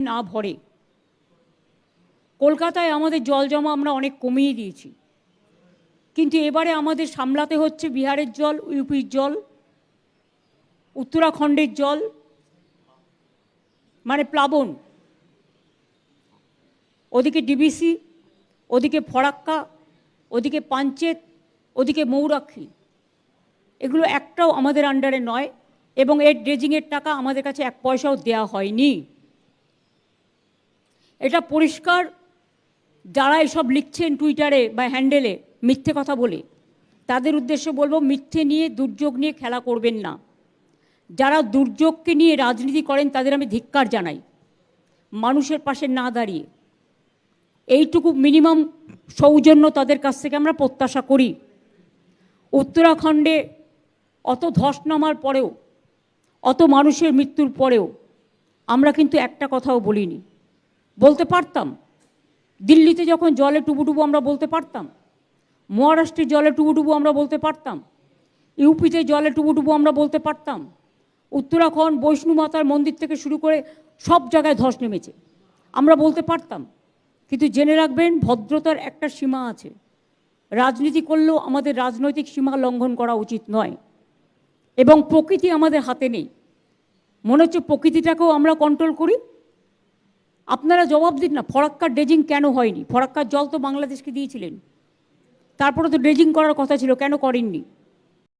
না ভরে। কলকাতায় আমাদের জল জমা আমরা অনেক কমিয়ে দিয়েছি। কিন্তু এবারে আমাদের সামলাতে হচ্ছে বিহারের জল, ইউপির জল, উত্তরাখণ্ডের জল মানে প্লাবন। ওদিকে ডিবিসি, ওদিকে ফরাক্কা ওদিকে পাঞ্চেত, ওদিকে মৌরাক্ষী। এগুলো একটাও আমাদের আন্ডারে নয় এবং এর ড্রেজিংয়ের টাকা আমাদের কাছে এক পয়সাও দেওয়া হয়নি। এটা পরিষ্কার যারা এসব লিখছেন টুইটারে বা হ্যান্ডেলে মিথ্যে কথা বলে, তাদের উদ্দেশ্যে বলব মিথ্যে নিয়ে দুর্যোগ নিয়ে খেলা করবেন না। যারা দুর্যোগকে নিয়ে রাজনীতি করেন, তাদের আমি ধিক্কার জানাই। মানুষের পাশে না দাঁড়িয়ে এইটুকু মিনিমাম সৌজন্য তাদের কাছ থেকে আমরা প্রত্যাশা করি। উত্তরাখণ্ডে অত ধস নামার পরেও, অত মানুষের মৃত্যুর পরেও আমরা কিন্তু একটা কথাও বলিনি। বলতে পারতাম। দিল্লিতে যখন জলে টুবুটুবু আমরা বলতে পারতাম, মহারাষ্ট্রে জলে টুবুটুবু আমরা বলতে পারতাম, ইউপিতে জলে টুবুটুবু আমরা বলতে পারতাম, উত্তরাখণ্ড বৈষ্ণু মাতার মন্দির থেকে শুরু করে সব জায়গায় ধস নেমেছে। আমরা বলতে পারতাম, কিন্তু জেনে রাখবেন ভদ্রতার একটা সীমা আছে। রাজনীতি করলেও আমাদের রাজনৈতিক সীমা লঙ্ঘন করা উচিত নয়। এবং প্রকৃতি আমাদের হাতে নেই। মনে হচ্ছে প্রকৃতিটাকেও আমরা কন্ট্রোল করি। আপনারা জবাব দিন না ফরাক্কার ড্রেজিং কেন হয়নি? ফরাক্কার জল তো বাংলাদেশকে দিয়েছিলেন। তারপরে তো ড্রেজিং করার কথা ছিল, কেন করেননি?